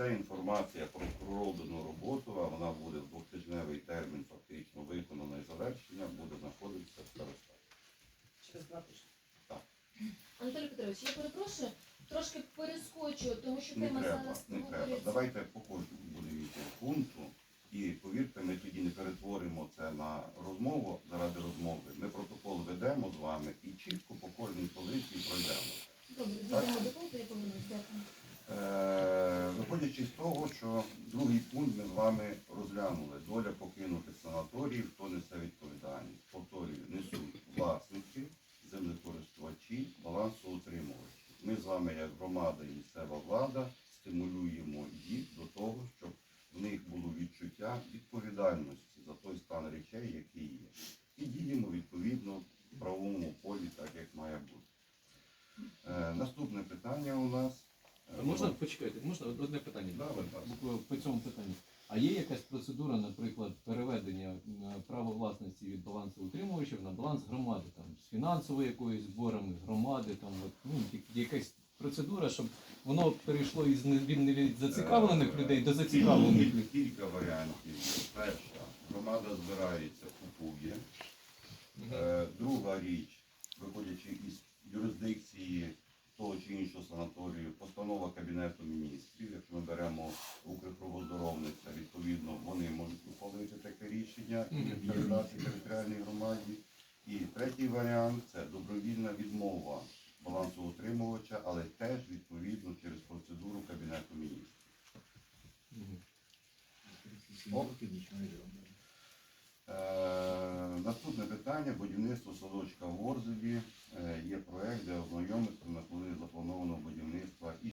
Вся інформація про пророблену роботу, а вона буде в двохтижневий термін фактично виконана і завершення, буде знаходитися в старостаті. Через два тижні. Анатолій Петрович, я перепрошую, трошки перескочу, тому що Не тема треба, зараз не треба. говориться. Давайте по кожному будемо йти пункту. І повірте, ми тоді не перетворимо це на розмову заради розмови. Ми протокол ведемо з вами і чітко по кожній позиції пройдемо. Добре, дійдемо до пункту, я повернусь. Дякую. Виходячи з того, що другий пункт ми з вами розглянули. Доля покинутих санаторіїв, хто несе відповідальність. Повторюю, несуть власники, землекористувачі, балансоутримувачі. Ми з вами, як громада і місцева влада, стимулюємо їх до того, щоб в них було відчуття відповідальності за той стан речей, який є. І діємо відповідно в правовому полі, так як має бути. Е, Наступне питання у нас. А Можна почекайте, можна одне питання? Да, будь ласка. Буквально по цьому питанню. А є якась процедура, наприклад, переведення е, права власності від балансу утримувачів на баланс громади, там з фінансовою якоюсь зборами громади, там от, ну я- якась процедура, щоб воно перейшло із не- від не від зацікавлених людей до зацікавлених Кілька- людей. Кілька варіантів. Перша, громада збирається, купує. Е, Друга річ, виходячи із юрисдикції того санаторію, постанова Кабінету міністрів. Якщо ми беремо Укрпровоздоровниця, відповідно вони можуть ухвалити таке рішення і передати територіальній громаді. І третій варіант це добровільна відмова балансоутримувача, але теж відповідно через процедуру Кабінету міністрів. Е, Наступне питання будівництво садочка в Орзелі. Е, Є проект, де ознайомитися